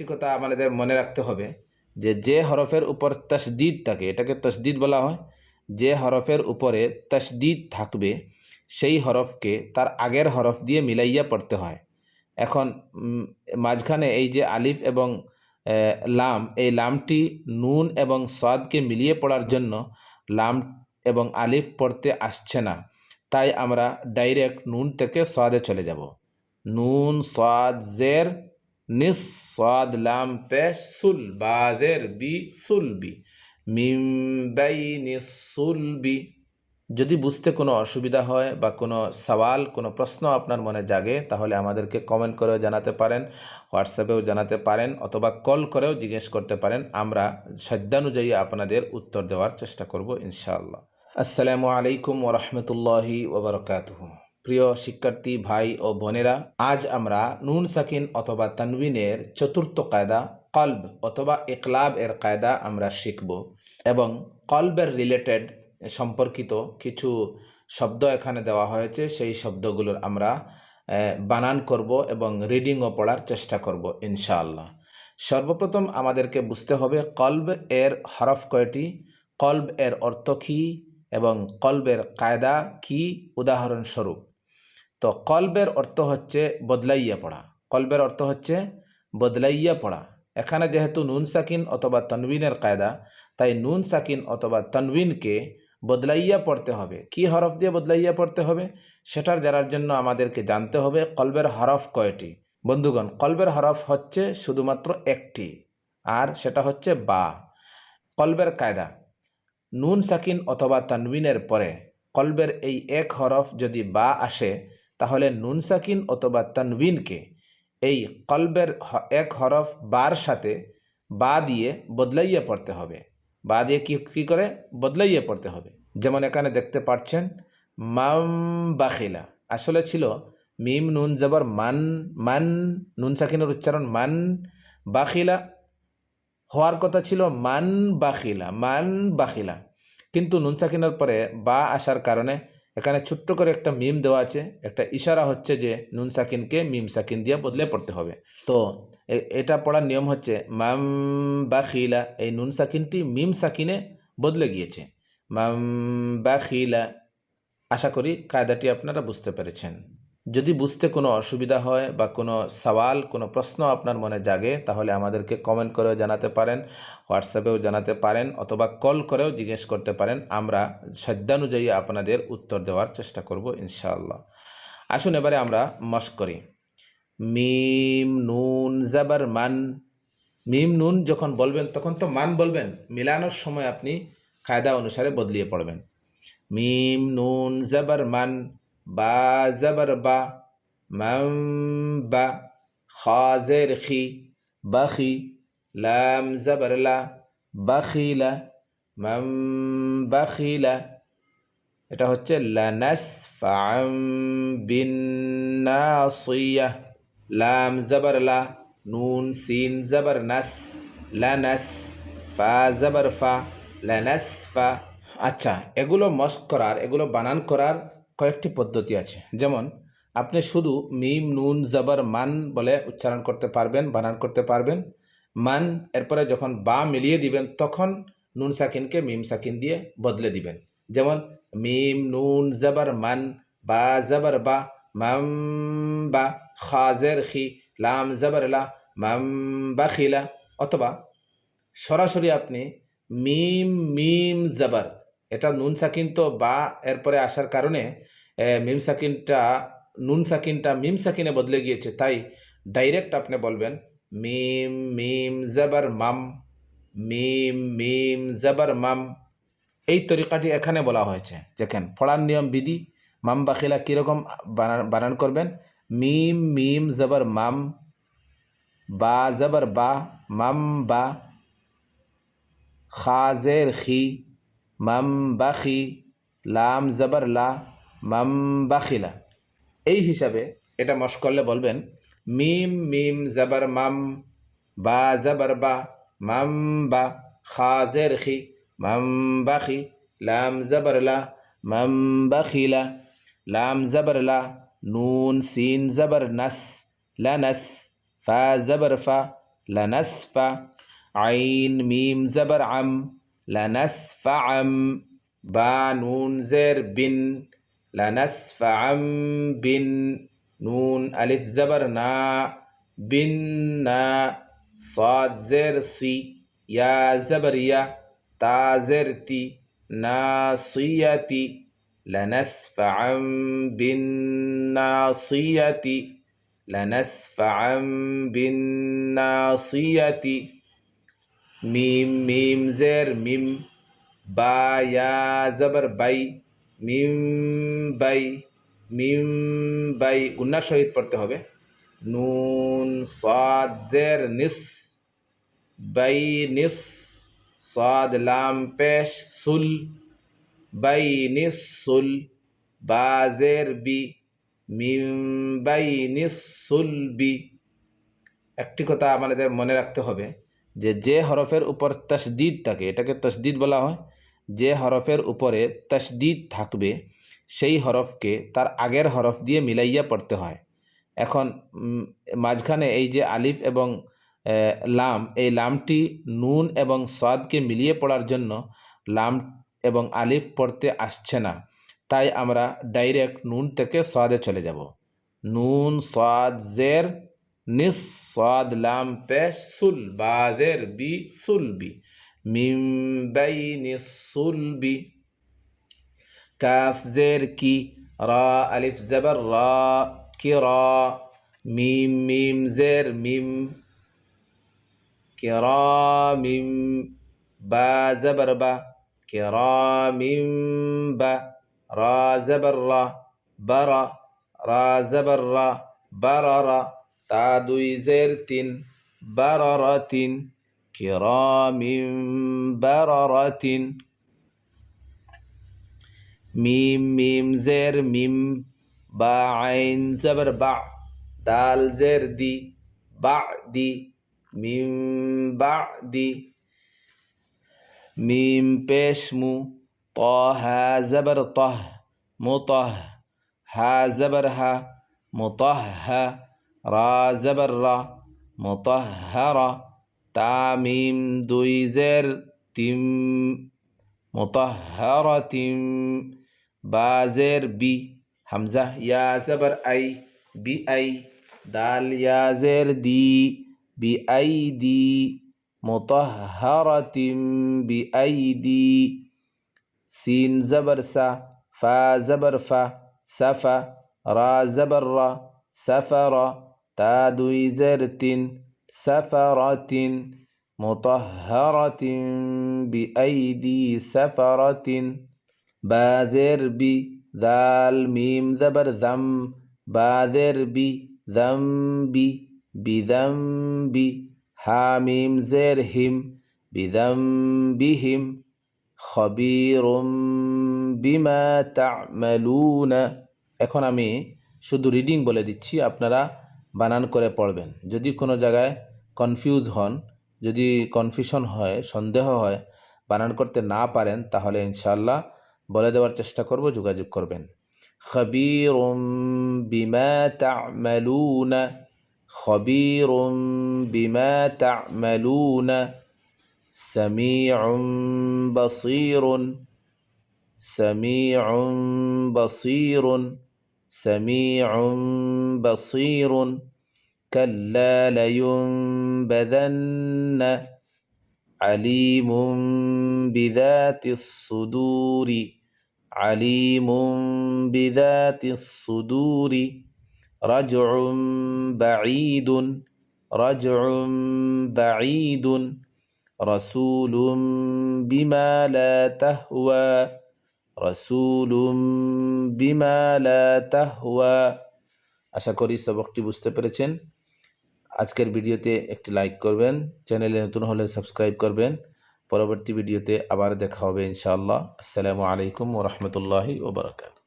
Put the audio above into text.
একটি কথা আমাদের মনে রাখতে হবে যে যে হরফের উপর তসদিদ থাকে, এটাকে তসদিদ বলা হয়, যে হরফের উপরে তসদিদ থাকবে, সেই হরফকে তার আগের হরফ দিয়ে মিলাইয়া পড়তে হয়। এখন মাঝখানে এই যে আলিফ এবং লাম, এই লামটি নুন এবং সাদকে মিলিয়ে পড়ার জন্য লাম এবং আলিফ পড়তে আসছে না। তাই আমরা ডাইরেক্ট নুন থেকে সাদে চলে যাব। নুন, সাদ, জের নিস সাদ লাম পেশ সুল বাদের বি সুলবি। মিম সুলবি। যদি বুঝতে কোনো অসুবিধা হয় বা কোনো সওয়াল, কোনো প্রশ্ন আপনার মনে জাগে, তাহলে আমাদেরকে কমেন্ট করেও জানাতে পারেন, হোয়াটসঅ্যাপেও জানাতে পারেন, অথবা কল করেও জিজ্ঞেস করতে পারেন। আমরা সাধ্যানুযায়ী আপনাদের উত্তর দেওয়ার চেষ্টা করব, ইনশাআল্লাহ। আসসালামু আলাইকুম ওরহমতুল্লাহি ওবরকাতুহ প্রিয় শিক্ষার্থী ভাই ও বোনেরা, আজ আমরা নুন সাকিন অথবা তানবিনের চতুর্থ কায়দা, কল্ব অথবা ইকলাব এর কায়দা আমরা শিখব এবং কল্বের রিলেটেড সম্পর্কিত কিছু শব্দ এখানে দেওয়া হয়েছে, সেই শব্দগুলোর আমরা বানান করব এবং রিডিংও পড়ার চেষ্টা করব, ইনশাআল্লাহ। সর্বপ্রথম আমাদেরকে বুঝতে হবে কল্ব এর হরফ কয়টি, কল্ব এর অর্থ কী এবং কল্বের কায়দা কি, উদাহরণস্বরূপ তো কলবের অর্থ হচ্ছে বদলাইয়া পড়া। কলবের অর্থ হচ্ছে বদলাইয়া পড়া। এখানে যেহেতু নুন সাকিন অথবা তনবিনের কায়দা, তাই নুন সাকিন অথবা তনবিনকে বদলাইয়া পড়তে হবে। কি হরফ দিয়ে বদলাইয়া পড়তে হবে? সেটার জানার জন্য আমাদেরকে জানতে হবে কলবের হরফ কয়টি। বন্ধুগণ, কলবের হরফ হচ্ছে শুধুমাত্র একটি, আর সেটা হচ্ছে বা। কলবের কায়দা, নুন সাকিন অথবা তানবিনের পরে কলবের এই এক হরফ যদি বা আসে তাহলে নুন সাকিন অথবা তানবিনকে এই কলবের এক হরফ বার সাথে বা দিয়ে বদলাইয়া পড়তে হবে। বা দিয়ে কি কী করে? বদলাইয়া পড়তে হবে। যেমন এখানে দেখতে পাচ্ছেন, মাম বাখিলা। আসলে ছিল মিম, নুন, জবর, মান মান, নুন সাকিনের উচ্চারণ মান বাখিলা। হওয়ার কথা ছিল মান বাখিলা মান বাখিলা। কিন্তু নুন সাকিনের পরে বা আসার কারণে এখানে ছোট্ট করে একটা মিম দেওয়া আছে। একটা ইশারা হচ্ছে যে নুন সাকিনকে মিম সাকিন দিয়ে বদলে পড়তে হবে। তো এটা পড়ার নিয়ম হচ্ছে, মাম বা খিলা এই নুন সাকিনটি মিম সাকিনে বদলে গিয়েছে। মাম বা খিলা আশা করি কায়দাটি আপনারা বুঝতে পেরেছেন। যদি বুঝতে কোনো অসুবিধা হয় বা কোনো সওয়াল, কোনো প্রশ্ন আপনার মনে জাগে, তাহলে আমাদেরকে কমেন্ট করেও জানাতে পারেন, হোয়াটসঅ্যাপেও জানাতে পারেন, অথবা কল করেও জিজ্ঞেস করতে পারেন। আমরা সাধ্যানুযায়ী আপনাদের উত্তর দেওয়ার চেষ্টা করব ইনশাআল্লাহ। আসুন এবারে আমরা মস্ক করি। মিম, নুন, জাবার মান। মিম, নুন যখন বলবেন, তখন তো মান বলবেন। মিলানোর সময় আপনি কায়দা অনুসারে বদলিয়ে পড়বেন। মিম, নুন, জাবার মান। মাম বা খাজের খি বাখি লাম জাবার লা বাখিলা মাম বাখিলা এটা হচ্ছে লানাস ফাম বিন লাম জাবার লা, নুন সিন জাবার নাস লানাস ফা জাবার ফা লানাস ফা। আচ্ছা এগুলো মস্ক করার, এগুলো বানান করার কয়েকটি পদ্ধতি আছে। যেমন, আপনি শুধু মিম, নুন, জাবার, মান বলে উচ্চারণ করতে পারবেন, বানান করতে পারবেন। মান, এরপরে যখন বা মিলিয়ে দিবেন, তখন নুন সাকিনকে মিম সাকিন দিয়ে বদলে দিবেন। যেমন, মিম, নুন, জাবার, মান, বা, জাবার, বা, মাম, বা খাজের খি, লাম, জাবার, লা, মাম, বা খিলা অথবা সরাসরি আপনি মিম মিম, জাবার এটা নুন সাকিন তো বা এরপরে আসার কারণে মিম সাকিনটা, নুন সাকিনটা মিম সাকিনে বদলে গিয়েছে, তাই ডাইরেক্ট আপনি বলবেন, মিম মিম জাবার মাম, মিম মিম জাবার মাম। এই তরিকাটি এখানে বলা হয়েছে। দেখেন, পড়ার নিয়ম, বিধি, মাম বাখিলা কীরকম বানান বানান করবেন? মিম মিম জাবার মাম, বা জাবার বা, মাম বা খাজের খি মাম বাখি, লাম জাবার লা বাখিলা এই হিসাবে এটা মশ করলে বলবেন, মিম মিম, জাবার, মাম, বা, জাবার, বা, মাম, বা খাজের খি, মাম, বাখি, লাম, জাবার, লা বাখিলা লাম, জাবার, লা, নুন, সিন, জাবার, নাস লানাস ফা, জাবার, ফা লানাসফা আইন, মিম, জবর, আম لنسفعا بانون زر بن لنسفعا بن نون ألف زبرنا بنا صاد زر سي يا زبريا تا زرتي ناصيتي لنسفعا بالناصية لنسفعا بالناصية মিম মিম, জের, মিম, বা জবর, বাই, মিম বাই মিম, বাই গুন্নার সহিত পড়তে হবে। নুন, সাদ, জের, নিস, বাই, নিস, সাদ, লাম, পেশ, সুল, বাই, নিস, সুল বাজের বি, মিম, বাই, নিস, সুল, বি। একটি কথা আমাদের মনে রাখতে হবে। যে যে হরফের উপর তসদিদ থাকে, এটাকে তসদিদ বলা হয়, যে হরফের উপরে তসদিদ থাকবে, সেই হরফকে তার আগের হরফ দিয়ে মিলাইয়া পড়তে হয়। এখন মাঝখানে এই যে আলিফ এবং লাম, এই লামটি নুন এবং সাদকে মিলিয়ে পড়ার জন্য লাম এবং আলিফ পড়তে আসছে না। তাই আমরা ডাইরেক্ট নুন থেকে সাদে চলে যাব। নুন, সাদ, জের নিস সাদ লাম পেশ সুল বাদের বি সুলবি মিম বাইনি সুলবি কাফ জের কি রা আলিফ জবর রা কিরা মিম মিম জের মিম কিরামিম বা জবর বা কিরামিম বা রা জবর রা বারা রা জবর রা বারারা তা দুই জের তিন বারারাতিন কিরামিম বারারাতিন মিম মিম জের মিম বা আইন জবর বা দাল জের দি বা দি মিম বা দি মিম পেশ মু ত হা জবর তহ মুতহ হা জবর হা মুতহ হা রা জবর রা মুতহহারা তামিম দুই জের তিম মুতহহারাতিম বাজের বি হামজা ইয়া জবর আই বি আই দাল ইয়া জের দি বি আই দি মুতহহারাতিম বি আই দি সিন জবর সা ফা জবর ফা তা দুই জের তিন সাফারাতিন মুতহহারাতিন বিআইদি সাফারাতিন বাজের বি দাল মিম জবর দম বাজের বি দম বি বিদম বি হামিম জের হিম বিহিম খবিরুম বিমা তা'মালুনা। এখন আমি শুধু রিডিং বলে দিচ্ছি, আপনারা বানান করে পড়বেন যদি কোনো জায়গায় কনফিউজ হন যদি কনফিউশন হয় সন্দেহ হয় বানান করতে না পারেন তাহলে ইনশাল্লাহ বলে দেওয়ার চেষ্টা করব যোগাযোগ করবেন خبير بما تعملون خبير بما تعملون سميع بصير سميع بصير سميع بصير كلا لينبذن عليم بذات الصدور عليم بذات الصدور رجع بعيد رجع بعيد رسول بما لا تهوى. রসুলুম বিমা লা আশা করি সবকটি বুঝতে পেরেছেন। আজকের ভিডিওতে একটি লাইক করবেন, চ্যানেলে নতুন হলে সাবস্ক্রাইব করবেন। পরবর্তী ভিডিওতে আবার দেখা হবে ইনশাআল্লাহ। আসসালামু আলাইকুম ওরহমতুল্লাহি ওবরাকাত